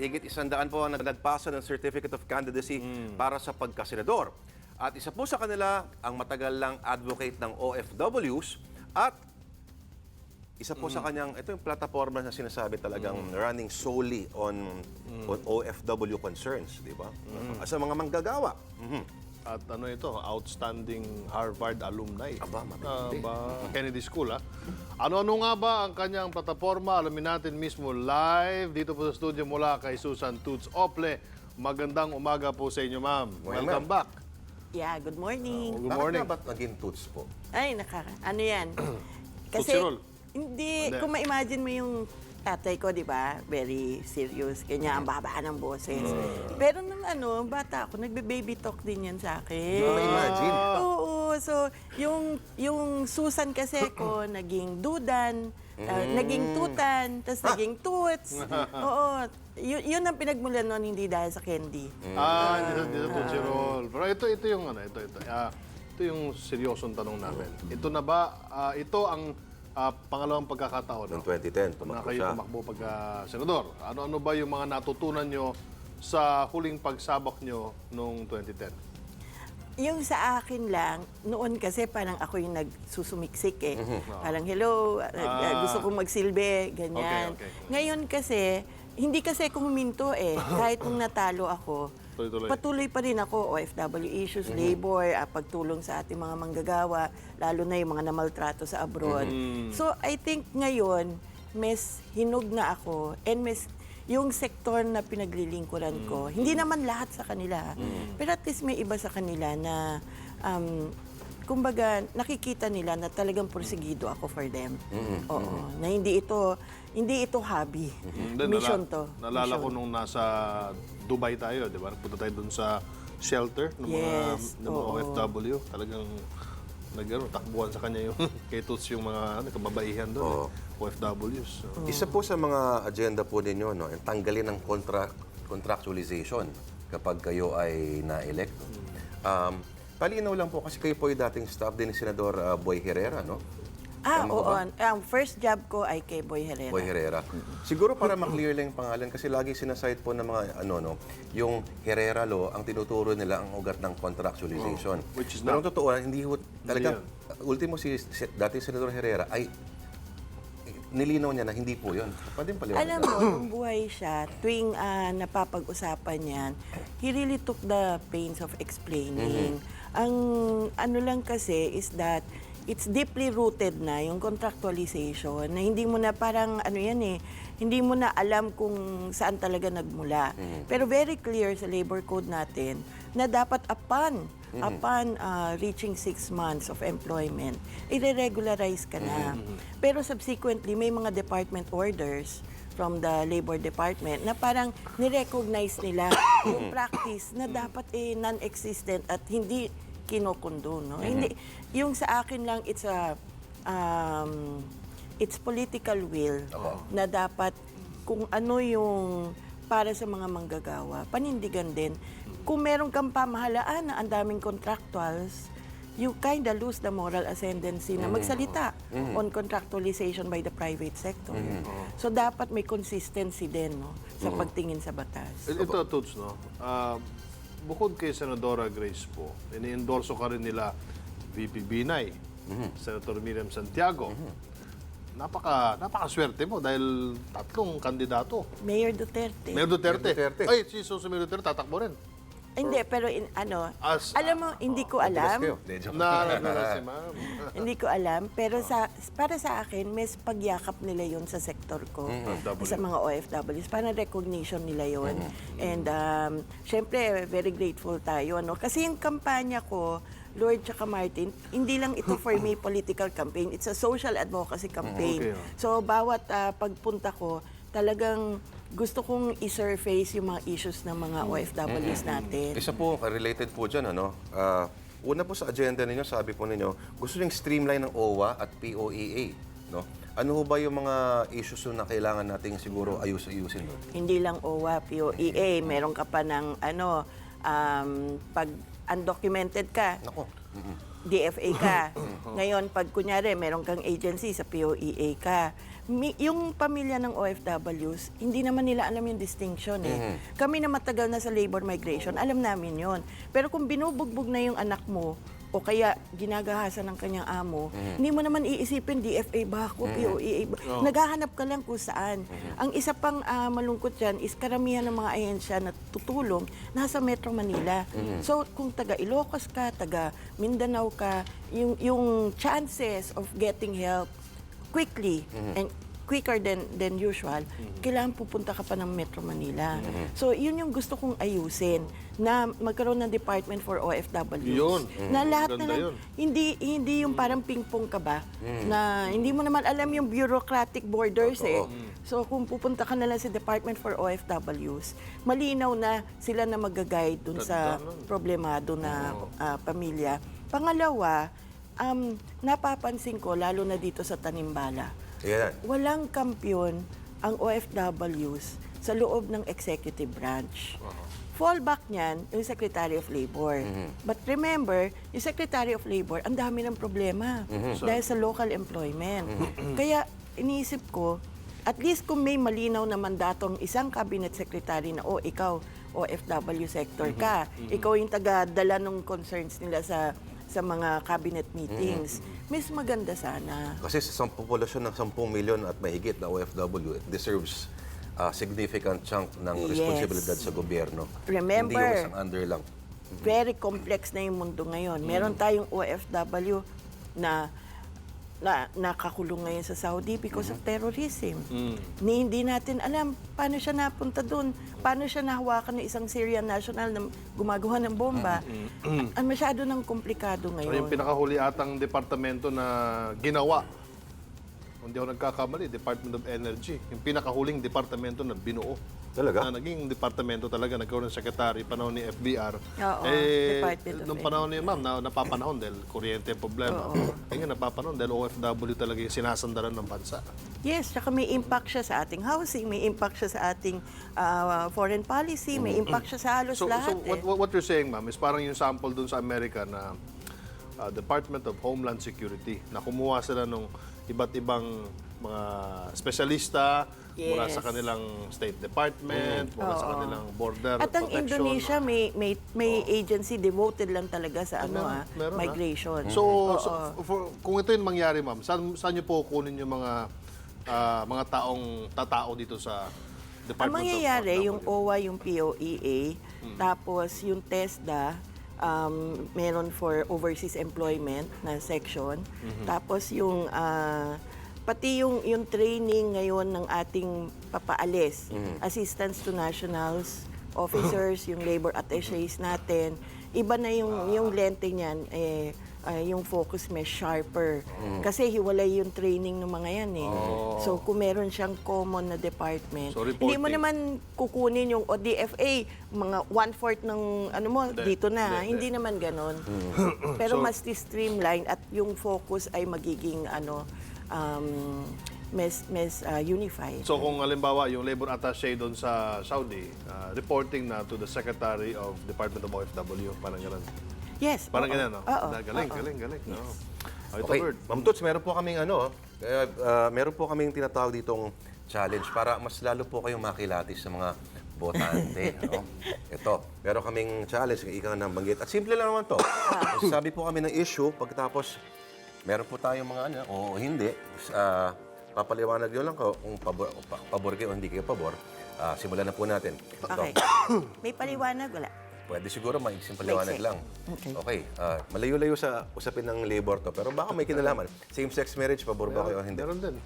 higit isandaan po ang nagpasa ng Certificate of Candidacy para sa pagkasenador. At isa po sa kanila ang matagal lang advocate ng OFWs at isa po sa kanyang, ito yung plataforma na sinasabi talagang running solely on, on OFW concerns, di ba? Sa mga manggagawa. Mhm. At ano ito, outstanding Harvard alumni. Aba, matindi. Aba, Kennedy School, ha? Ano-ano nga ba ang kanyang plataforma? Alamin natin mismo live dito po sa studio mula kay Susan Toots Ople. Magandang umaga po sa inyo, ma'am. Well, Welcome ma'am. back. Yeah, good morning. Good Bakit morning. nga ba't naging toots po? Ay, naka, ano yan? Hindi, Hindi. kung ma-imagine mo yung tatay ko, di ba? Very serious. Kanya ang baba ng boses. Mm. Pero nung ano, bata ako, nagbe-baby talk din yan sa akin. Ma-imagine. Oo, so yung yung Susan kasi ko naging dudan, uh, naging tutan, tapos naging toots. Oo, yun, yun ang pinagmulan noon hindi dahil sa candy. Ah, hindi sa, hindi sa Tootsie Roll. Pero ito, ito yung ano, ito, ito. Ah, ito yung seryosong tanong namin. Ito na ba, ah, ito ang ah, pangalawang pagkakataon Noong no? 2010, na tumakbo kayo siya. tumakbo pagka senador. Ano-ano ba yung mga natutunan nyo sa huling pagsabak nyo noong 2010? Yung sa akin lang, noon kasi parang ako yung nagsusumiksik eh. Parang hello, uh, uh, gusto kong magsilbi, ganyan. Okay, okay. Ngayon kasi, hindi kasi ako huminto eh. Kahit nung natalo ako, Tuloy-tuloy. patuloy pa rin ako, OFW issues, labor, ah, pagtulong sa ating mga manggagawa, lalo na yung mga namaltrato sa abroad. So I think ngayon, mes hinog na ako and mes yung sektor na pinaglilingkuran ko, hindi naman lahat sa kanila, pero at least may iba sa kanila na um, kumbaga nakikita nila na talagang porsigido ako for them. Oo, na hindi ito hindi ito hobby. Hindi, Mission nala- to. Mission. ko nung nasa Dubai tayo, di ba? Punta tayo dun sa shelter ng Yes, mga, ng mga oo. OFW. Talagang nagano takbuhan sa kanya yung kay Toots yung mga ano, kababaihan doon. Oo. Eh, OFWs. So, Isa po sa mga agenda po ninyo, no, ang tanggalin ng contract, contractualization kapag kayo ay na-elect. no? Um, palinaw lang po kasi kayo po yung dating staff din ni Senador uh, Boy Herrera, no? Ah, Tama oo. ba? Ang first job ko ay kay Boy Herrera. Boy Herrera. Siguro para maklear lang yung pangalan kasi lagi sinasite po ng mga ano no, yung Herrera law ang tinuturo nila ang ugat ng contractualization. Oh, which is Pero ang totoo hindi ho talaga yan. ultimo si, si dating Senador Herrera ay nilinaw niya na hindi po 'yon. Pwede paliwanag. Alam mo, nung buhay siya, tuwing ah, napapag-usapan yan, he really took the pains of explaining. Ang ano lang kasi is that it's deeply rooted na yung contractualization na hindi mo na parang ano yan eh, hindi mo na alam kung saan talaga nagmula. Pero very clear sa labor code natin na dapat upon upon uh, reaching six months of employment, i-regularize ka na. Pero subsequently, may mga department orders from the Labor Department na parang nirecognize nila yung practice na dapat eh non-existent at hindi kinukundo. No? Hindi, yung sa akin lang, it's a um, it's political will na dapat kung ano yung para sa mga manggagawa, panindigan din. Kung meron kang pamahalaan na ang daming contractuals, you kind of lose the moral ascendancy na magsalita on contractualization by the private sector. So dapat may consistency din no, sa pagtingin sa batas. Ito, Toots, no? Ah, bukod kay Senadora Grace po, ini-endorso ka rin nila VP Binay, Senator Miriam Santiago. Napaka, napakaswerte mo dahil tatlong kandidato. Mayor Duterte. Mayor Duterte. Mayor Duterte. Ay, si Susan Mayor Duterte tatakbo rin. Hindi, pero in, ano, As- alam mo, hindi ko Matigas alam. joke. Na, na, na, si ma'am. Hindi ko alam, pero sa para sa akin, mas pagyakap nila yon sa sektor ko, sa mga OFWs, parang recognition nila yon. And um, syempre, very grateful tayo. Ano? Kasi yung kampanya ko, Lord tsaka Martin, hindi lang ito for me political campaign, it's a social advocacy campaign. Okay, oh. So bawat ah, pagpunta ko, talagang gusto kong i-surface yung mga issues ng mga OFWs natin. Isa po, related po dyan, ano, ah, una po sa agenda ninyo, sabi po ninyo, gusto niyong streamline ng OWA at POEA. No? Ano ho ba yung mga issues na kailangan nating siguro ayus-ayusin doon? Hindi lang OWA, POEA, meron ka pa ng ano, um, pag undocumented ka, Nako. DFA ka. Ngayon, pag kunyari, meron kang agency sa POEA ka, mi- yung pamilya ng OFWs, hindi naman nila alam yung distinction eh. Kami na matagal na sa labor migration, alam namin yon. Pero kung binubugbog na yung anak mo, o kaya ginagahasan ng kanyang amo, hindi mo naman iisipin DFA ba ako, POEA ba? Naghahanap ka lang kung saan. Ang isa pang ah, malungkot dyan is karamihan ng mga ahensya na tutulong nasa Metro Manila. So kung taga Ilocos ka, taga Mindanao ka, yung, yung chances of getting help quickly and quicker than than usual, kailangan pupunta ka pa ng Metro Manila. So, yun yung gusto kong ayusin na magkaroon ng Department for OFWs. Yun. Na lahat na Ganda lang, yun. hindi hindi yung parang ping-pong ka ba na hindi mo naman alam yung bureaucratic borders eh. So kung pupunta ka na lang sa Department for OFWs, malinaw na sila na mag-guide dun sa problemado na ah, pamilya. Pangalawa, um, napapansin ko lalo na dito sa Tanimbala, Yan. walang kampyon ang OFWs sa loob ng executive branch. Fallback niyan, yung Secretary of Labor. But remember, yung Secretary of Labor, ang dami ng problema dahil sa local employment. Kaya iniisip ko, at least kung may malinaw na mandato ang isang cabinet secretary na, oh, ikaw, OFW sector ka, ikaw yung taga-dala ng concerns nila sa sa mga cabinet meetings. Mas maganda sana. Kasi sa isang populasyon ng 10 milyon at mahigit na OFW, it deserves a significant chunk ng Yes. responsibilidad sa gobyerno. Remember, Hindi yung isang under lang. very complex na yung mundo ngayon. Meron tayong OFW na na nakakulong ngayon sa Saudi because of terrorism. Ni hindi natin alam paano siya napunta doon, paano siya nahawakan ng isang Syrian national na gumagawa ng bomba. Ang masyado ng komplikado So, ngayon. yung pinakahuli atang departamento na ginawa, kung di ako nagkakamali, Department of Energy. Yung pinakahuling departamento na binuo. Talaga? Na naging departamento talaga, nagkaroon ng secretary, panahon ni FBR. Oo, eh, Department of nung panahon niya, ma'am, na, napapanahon dahil kuryente ang problema. Eh nga, napapanahon dahil OFW talaga yung sinasandaran ng bansa. Yes, tsaka may impact siya sa ating housing, may impact siya sa ating ah, foreign policy, may impact siya sa halos So, lahat. so eh. what, what, what you're saying, ma'am, is parang yung sample dun sa Amerika na uh, Department of Homeland Security na kumuha sila ng iba't ibang mga espesyalista mula Yes. sa kanilang State Department, mula sa Oo. kanilang border At ang protection. Indonesia may may may agency devoted lang talaga sa ano ah, meron, ah. migration. So, so for, kung ito yung mangyari, ma'am, saan, saan niyo po kunin yung mga ah, mga taong tatao dito sa ang Department mangyayari of yung OWA, yung POEA, tapos yung TESDA um, meron for overseas employment na section. Tapos yung ah, pati yung yung training ngayon ng ating papaalis, assistance to nationals, officers, yung labor attaches natin. Iba na yung yung lente niyan eh ah, yung focus may sharper. Kasi hiwalay yung training ng mga yan eh. So kung meron siyang common na department, So, hindi mo naman kukunin yung ODFA, mga one-fourth ng ano mo, Hindi, dito na. hindi, Hindi, naman ganon. Pero So- mas streamline at yung focus ay magiging ano, um, mas, mas ah, unified. So kung halimbawa yung labor attaché doon sa Saudi, ah, reporting na to the Secretary of Department of OFW, parang ganun. Yes. Parang oo. ganun, no? Oo, galing, oo. galing, galing, no? Oh, ito, Okay, Bert. Ma'am Toots, meron po kaming ano, eh, ah, meron po kaming tinatawag ditong challenge para mas lalo po kayong makilatis sa mga botante. no? Ito, meron kaming challenge, ika nga nabanggit. At simple lang naman to. Sabi po kami ng issue, pagkatapos meron po tayong mga ano, o hindi. Ah, papaliwanag yun lang ko kung pabor, o pa- pabor kayo o hindi kayo pabor. Ah, simulan na po natin. Ito, Okay. May paliwanag? Wala. Pwede siguro maiksing paliwanag Maiksi. lang. Okay. Okay. ah, malayo-layo sa usapin ng labor to. Pero baka may kinalaman. Same-sex marriage, pabor ba kayo o hindi? Meron din.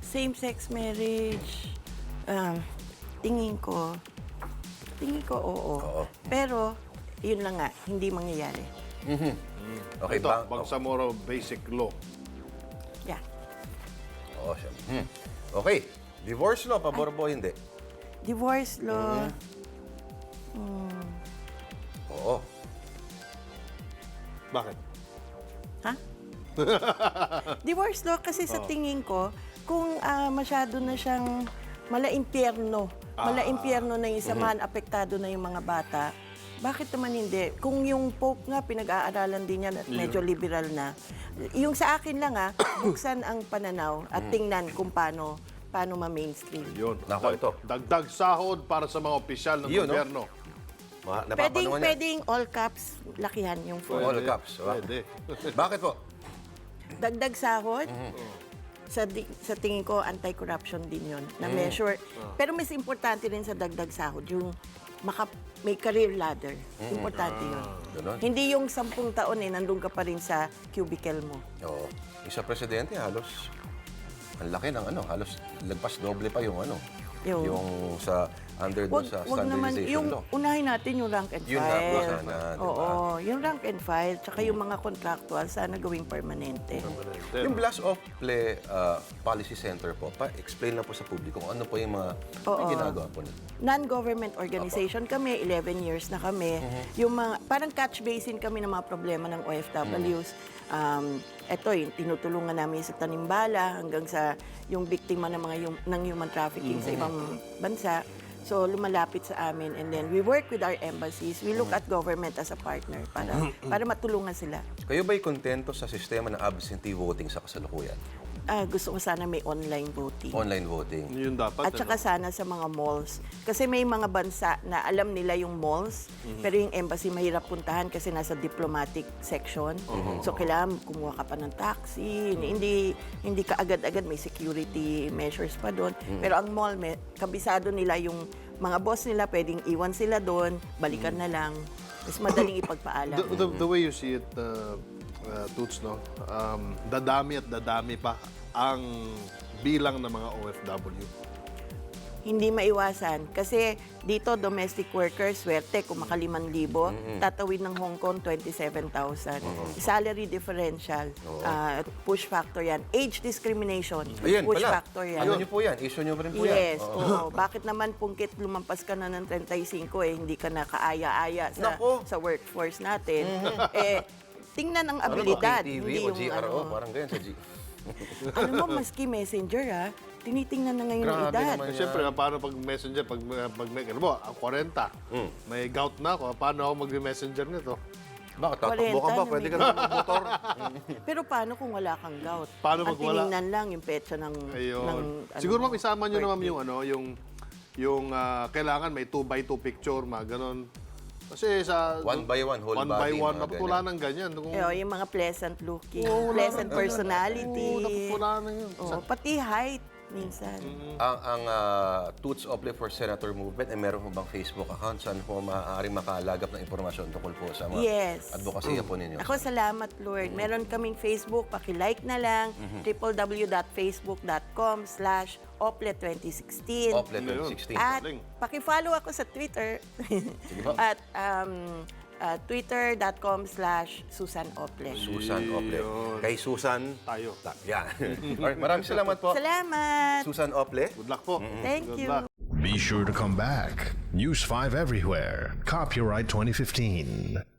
Same-sex marriage, ah, tingin ko, tingin ko oo. Oo. Pero, yun lang nga, hindi mangyayari. Okay, ito, ba? Bangsamoro Basic Law. Yeah. Oo, siya. Hmm. Okay. Divorce law, pabor ba o hindi? Divorce law, Oo. Bakit? Ha? Divorce law kasi sa tingin ko, kung ah, masyado na siyang mala impyerno, mala impyerno na yung samahan, apektado na yung mga bata, Bakit naman hindi? Kung yung Pope nga, pinag-aaralan din yan at medyo liberal na. Yung sa akin lang ah, buksan ang pananaw at tingnan kung paano paano ma-mainstream. Yun. Nako, ito. Dagdag sahod para sa mga opisyal ng Yun, no? gobyerno. Ma- Pwedeng, napapanood niya. pwedeng all caps, lakihan yung font. All caps. ah. Pwede. Bakit po? Dagdag sahod, sa, di- sa tingin ko, anti-corruption din yun, na measure. Pero mas importante rin sa dagdag sahod, yung maka, may career ladder. Importante yun. Ganon. Hindi yung sampung taon eh, nandun ka pa rin sa cubicle mo. Oo. Yung sa presidente, halos ang laki ng ano, halos lagpas doble pa yung ano. Yung- Yung, sa under doon Wag, sa wag naman, standardization yung law. unahin natin yung rank and Yun nga po file. sana, di? Oo, yung rank and file, tsaka yung mga contractual, sana gawing permanente. Yung blast off play uh, policy center po, pa-explain lang po sa publiko kung ano po yung mga may Oo. ginagawa po nito. Non-government organization kami, 11 years na kami. Yung mga, parang catch basin kami ng mga problema ng OFWs. Um, ito, yung tinutulungan namin sa Tanimbala hanggang sa yung biktima ng mga yung, ng human trafficking sa ibang bansa. So, lumalapit sa amin and then we work with our embassies. We look at government as a partner para para matulungan sila. Kayo ba'y kontento sa sistema ng absentee voting sa kasalukuyan? Ah, gusto ko sana may online voting. Online voting. Yun dapat. At saka sana sa mga malls. Kasi may mga bansa na alam nila yung malls, pero yung embassy mahirap puntahan kasi nasa diplomatic section. So kailangan kumuha ka pa ng taxi. Hindi hindi ka agad-agad may security measures pa doon. Pero ang mall, may, kabisado nila yung mga boss nila, pwedeng iwan sila doon, balikan na lang. Mas madaling ipagpaalam. The, the, the way you see it, uh, uh, Toots, no? Um, dadami at dadami pa ang bilang ng mga OFW. Hindi maiwasan. Kasi dito, domestic workers, swerte, kung makaliman libo, tatawid ng Hong Kong, 27,000. Salary differential, ah, push factor yan. Age discrimination, Ayan push pala. factor yan. Ano niyo po yan? Issue niyo rin po Yes, yan? oo. Bakit naman pungkit lumampas ka na ng 35 eh, hindi ka na kaaya-aya sa, sa workforce natin. eh, tingnan ang Ano ba, abilidad. KTV hindi o yung GRO? ano. Parang ganyan sa G. Alam mo, maski messenger ha, tinitingnan na ngayon ang Grabe edad. naman. Siyempre, paano pag messenger, pag, pag may, ano ba, 40, may gout na ako, paano ako mag-messenger nito? Bakit tatakbo ka 40 ba? na Pwede ka naman motor. Pero paano kung wala kang gout? Paano pag wala? tinignan lang yung petsa ng... Ayun. ng ano Siguro mo, ma'am, isama nyo naman yung ano, yung yung ah, kailangan may 2 by 2 picture, mga ganon. Kasi sa... One by one, whole one by body, one, mga dapat wala ng ganyan. Kung, Eh, oh, yung mga pleasant looking, Oo, wala pleasant na- personality. Oo, dapat wala na yun. Oo, pati height minsan. ang ang ah, Toots Ople for Senator Movement, eh, meron po bang Facebook account saan po maaaring makalagap ng impormasyon tungkol po sa mga Yes. advokasya po ninyo? Ako, salamat, Lord. Meron kaming Facebook, paki-like na lang, www.facebook.com slash ople2016. Ople 2016. At Galing. paki-follow ako sa Twitter po. at um, uh, twitter.com slash Susan Ople. Susan Ople. Yun. Kay Susan. Tayo. Ta- Yan. Alright, maraming salamat po. Salamat! Susan Ople. Good luck po. Thank Good you. luck. Be sure to come back. News 5 everywhere. Copyright 2015.